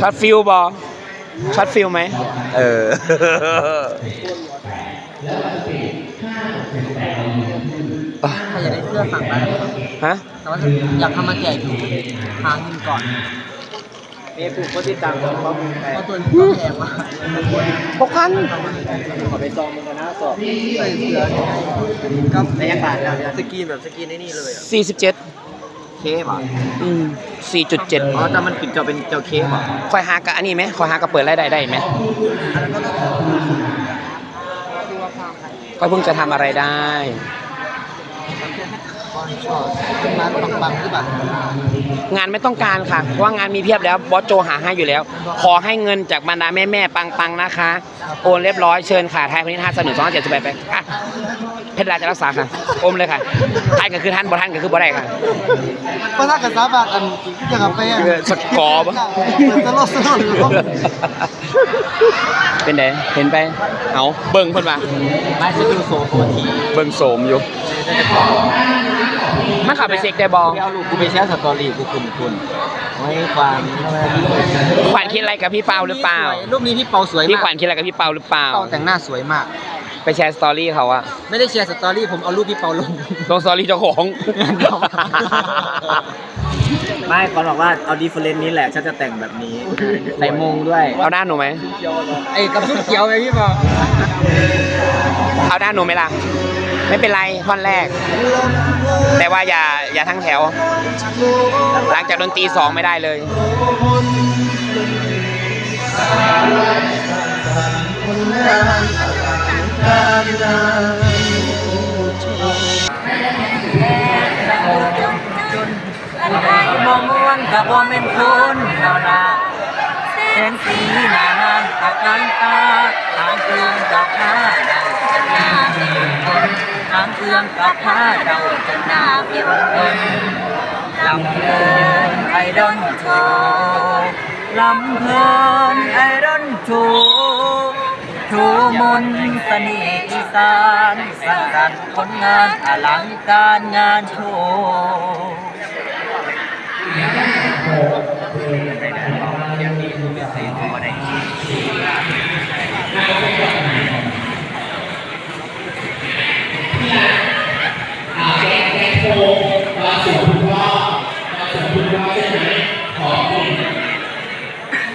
ช็อตฟิลบอช็อตฟิลไหม เออถ้าอยากได้เสื้อสั่งได้นะครับฮะ แต่ว่าอยากทำมาแจกอยู่ทางเงินก่อนเมย์ปลูกก็ติดตามเพราะตัวนี้ก็แพงมากหกพันขอไปจองมึงกันนะสอบใส่เสื้อก็ในยังบาทแล้วเนี่ยสกรีนแบบสกรีนไอ้นี่เลยอะสี่สิบเจ็ด เคฟอะอืมสี่จุดเจ็ดอ๋อแต่มันขึ้นจะเป็นเจ้าเคฟอะคอยหากับอันนี้ไหมคอยหากับเปิดรายได้ได้ไหมก็เพิ่งจะทำอะไรได้ ชอบเป็นร้านปังๆหรือเปล่างานไม่ต้องการค่ะ เพราะว่างานมีเพียบแล้วบอสโจหาให้อยู่แล้ว ขอให้เงินจากบรรดาแม่แม่ๆปังๆนะคะ โอนเรียบร้อยเชิญค่ะไทยพนิษฐ์ห้าสนุนสองเจ็ดสิบแปดไปค่ะเพชรราจะรักษาค่ะอมเลยค่ะท่านก็คือท่านบ่ท่านก็คือบ่ได้ค่ะเพราะถ้าเกิดสาบานอันจะกับไปอะสกอร์ปะสโลสโลหรือว่าเป็นไงเห็นไป เอาเบิ่งเพิ่นว่าไม่จะดูโซโคที เบิ่งโสมอยู่ มันขับไปเช็คได้บอไปเอาลูกกูไปแชร์สตอรี่กูคุณคุณไว้ความขวัญคิดอะไรกับพี่เปาหรือเปล่ารูปนี้พี่เปาสวยพี่มาขกวัญคิดอะไรกับพี่เปาหรือเปล่าเปาแต่งหน้าสวยมาก ไปแชร์สตอรี่เขาอะไม่ได้แชร์สตอรี่ผมเอารูปพี่เปาลงลงสตอรี่เจ้าของ ไม่ก่อนบอกว่าเอาดีเฟเรนนี้แหละฉันจะแต่งแบบนี้ใส่มงด้วยเอาหน้าหนูไหม ไอ้กับชุดเขียวไงพี่เปาเอาหน้าหนูไหมล่ะ ไม่เป็นไรท่อนแรก แต่ว่าอย่าอย่าทั้งแถว หลังจากดนตรีสองไม่ได้เลย มองม่วนกับบ่เป็นคนนานาแสงสีหนานตะกันตาทางคืนกับผ้าดาจะน้าเพียงคนทางเคื่องกับผ้าเดาจะหน้าเพียงคนลำเพลินไอดอนโชลำเพลินไอดอนโชชูมนสน่ห์อีสานสร้างสรรค์ผลงานอลังการงานโชว์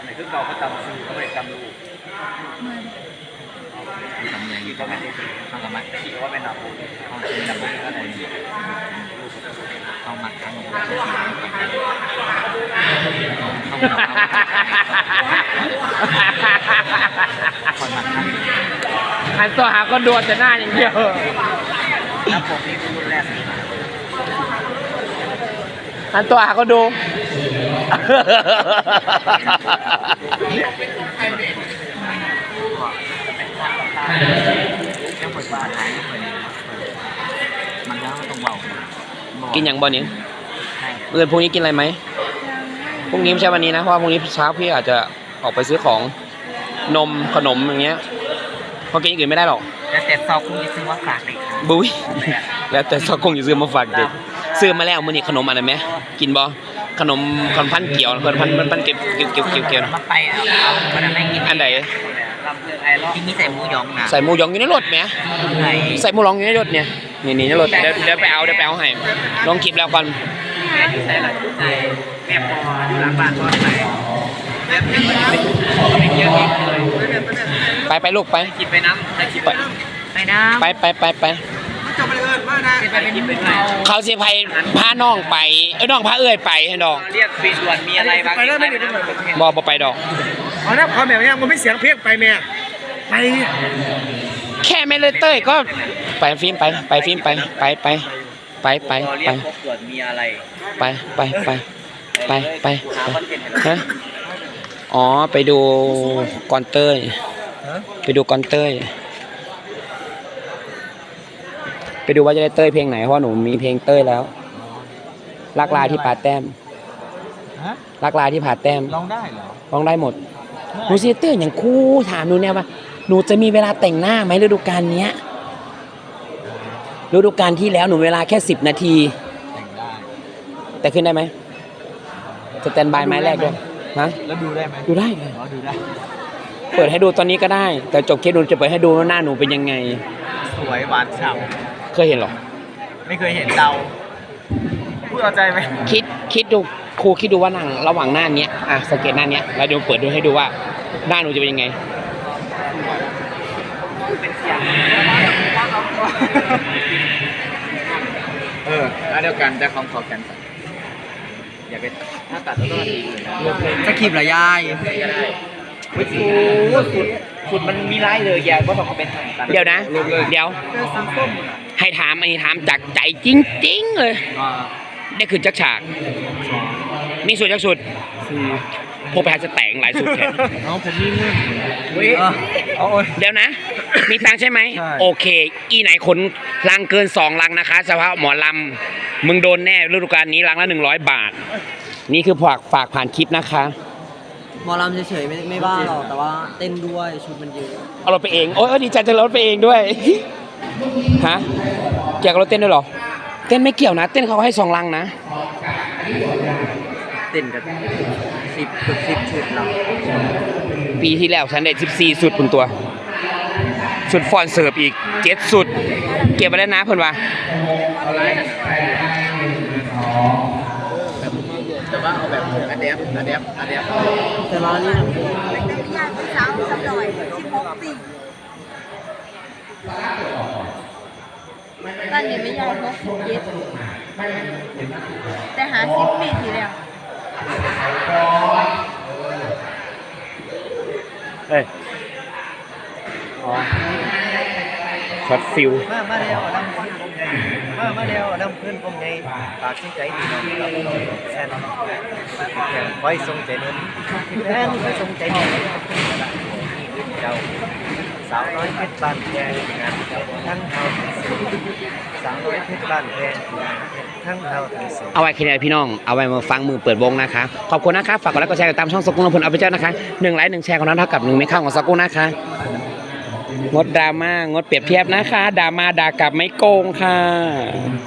ำในคือเก่าเขาจำซื้อเขาไม่ได้จำลูกจำเงินก็ไม่ได้ทำกับมันคิดว่าเป็นหนักเขาซื้อจำไม่ได้อะไรเขามัดทั้งหมดคนมัดทั้ง หันตัวหาก็โดนแต่หน้าอย่างเดียวแล้วผมนี่คือรุ่นแรกหันตัวหาก็ดูแค่เปิดบ้านหายไม่เปิดมันแล้วต้องเบากินอย่างบอนี้เอื่นพรุ่งนี้กินอะไรไหมพรุ่งนี้ไม่ใช่วันนี้นะเพราะว่าพรุ่งนี้เช้าพี่อาจจะออกไปซื้อของนมขนมอย่างเงี้ย เพราะกินอย่างอื่นไม่ได้หรอกแล้วแต่ซอกคุณจะซื้อว่าฝากเด็กครับบุ้ยแล้วแต่ซอกคงจะซื้อมาฝากเด็กซื้อมาแล้วมื้อนี้ขนมอะไรไหมกินบ่ขนมขนมพันเกี่ยวขนมพันพันพันเก็บเก็บเก็บเก็บเกี่ยวนะมาไปอะเอามันไม่กินอันไหนที่นี่ใส่หมูยองนะใส่หมูหยองอยู่ในรถไหมไหนใส่หมูหยองอยู่ในรถเนี่ยนี่นี่ในรถเดี๋ยวเดี๋ยวไปเอาเดี๋ยวไปเอาให้ลองคลิปแล้วก่อนใส่อะไรใส่แม่ปออยู่หลังบ้านตอนไหนแบบนี้ไม่เยอะเองเลย ไปไปลูกไป คิดไปน้ำใส่คิดไปน้ำไปน้ำไปไปไปไปจะไปเอิญมากนะไปเป็นเป็นเราเขาเสียภัยพาน้องไปเอ้ยน้องพาเอ้ยไปให้ดอกเรียกฟีด่วนมีอะไรบ้างไปได้ไม่ได้บอบ่ไปดอกไเอาหน้าความแบบนี้มันไม่เสียงเพลงไปแม่ไปแค่ไม่เลยเต้ยก็ไปฟิล์มไปไปฟิล์มไปไปไปไปไปรอเรีไปยกครบตรวจมีอะไรไปไปไปไปไปหาคอนเทนต์ให้เราฮะอ๋อไปดูกอนเต้ย ไปดูกอนเต้ย ไปดูว่าจะได้เต้ยเพลงไหน เพราะว่าหนูมีเพลงเต้ยแล้วลักลาที่ผาแต้ม ฮะลักลาที่ผาแต้มร้องได้เหรอร้องได้หมดหนูซีเตอร์อย่างคู่ถามหนูเนี่ยว่า หนูจะมีเวลาแต่งหน้าไหมฤดูกาลเนี้ยฤดูกาลที่แล้วหนูเวลาแค่สิบนาที แต่งได้ แต่ขึ้นได้ไหมสแตนบายไม้แรกด้วยฮะแล้วดูได้ไหมดูได้เลย อ๋อดูได้ เปิดให้ดูตอนนี้ก็ได้ แต่จบคลิปหนูจะเปิดให้ดูว่าหน้าหนูเป็นยังไง สวยหวานฉ่เคยเห็นเหรอำไม่เคยเห็นเดาพูดเอาใจไหมคิดคิดดูครูคิดดูว่าหนังระหว่างหน้าเนี้ยอะสังเกตหน้าเนี้ยแล้วเดี๋ยวเปิดดูให้ดูว่าหน้าหนูจะเป็นยังไง เออแล้วเดียวกันแต่ของขอแคนสัอย่าไปถ้าตัดแล้วก็ดีสคริปต์เหรอยาย ก็ได้ วิสูสุดสุดมันมีไล่เลยแย่ก็ต้องเอาเป็นทางตันเดี๋ยวนะเดี๋ยวให้ถามอันนี้ถามจากใจจริง ๆ เลยได้คือจักฉาก มีส่วนจักสุดพวกแพทย์จะแต่งหลายสุดแค่เอาผมมีเงินเฮ้ยเอาโอ้ย เดี๋ยวนะ มีตังค์ใช่ไหม ใช่ โอเค อีไหนขนลังเกินสองลังนะคะเฉพาะหมอลำ มึงโดนแน่ฤดูกาลนี้ลังละหนึ่งร้อยบาท นี่คือฝากฝากผ่านคลิปนะคะ หมอลำเฉยๆไม่ไม่บ้าหรอกแต่ว่าเต้นด้วยชุดมันเยอะเอารถไปเอง โอ้ยเออดีใจจะรถไปเองด้วย ฮะเกี่ยวกับรถเต้นด้วยเหรอ เต้นไม่เกี่ยวนะ เต้นเขาให้สองลังนะ เต้นกันสิบเกือบสิบชุดแล้วปีที่แล้วฉันได้ 14 สุดคุณตัว สุดฟอนเสิร์ฟอีกเจ็ดสุด เก็บไปแล้วนะเพิ่นว่า แต่ว่าเอาแบบอันเดฟอันเดฟอันเดฟแต่ร้านนี้นะเป็นยาเป็นสาวสักหน่อยสิบหกปีตอนนี้ไม่ยายหกสิบเจ็ดแต่หาสิบปีที่แล้วเอ้ยอ๋อช็อตฟิลมามาแล้วลำพื้นผมไง มามาแล้วลำพื้นผมไงปากชื่นใจดีน้องครับแอนแอนไว้ทรงใจเน้นแอนไว้ทรงใจดีเจ้าสาวน้อยเพชรบ้านแพงงานทั้งเฮาสาวน้อยเพชรบ้านแพงทั้งเฮาทั้งสิเอาไว้แค่นี้พี่น้อง เอาไว้มาฟังมือเปิดวงนะคะ ขอบคุณนะคะ ฝากกดไลค์กดแชร์กดตามช่องสกุลลำพูนเอาไปเจ้านะคะหนึ่งไลค์หนึ่งแชร์ของนั้นเท่ากับหนึ่งไม่เข้าของสกุลนะคะ งดดราม่างดเปรียบเทียบนะคะดราม่าด่ากลับไม่โกงค่ะ